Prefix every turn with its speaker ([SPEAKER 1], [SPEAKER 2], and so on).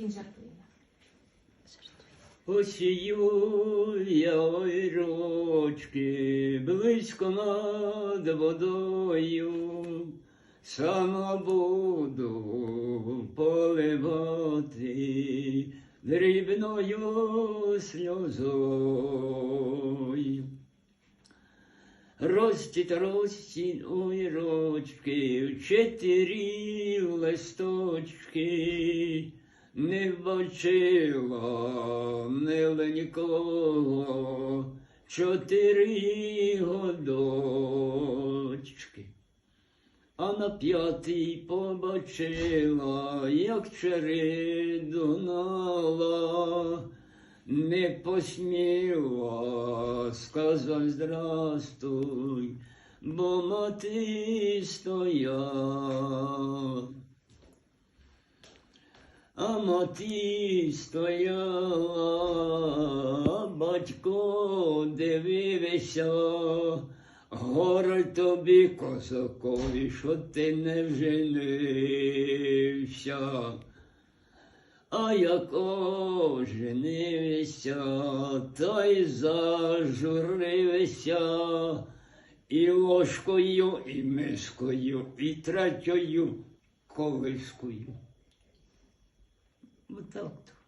[SPEAKER 1] Він жартує.
[SPEAKER 2] Посію я ойрочки близько над водою, сама буду поливати дрібною сльозою. Ростіть, ростіть ойрочки, в чотири листочки, не бачила миленького чотири годочки. А на п'ятий побачила, як чередунала, не посміла сказать здрастуй, бо мати стояла. А мати стояла, батько дивився, горе тобі, козакові, що ти не вженився. А як оженився, та й зажурився, і ложкою, і мискою, і третьою колискою. Отак то.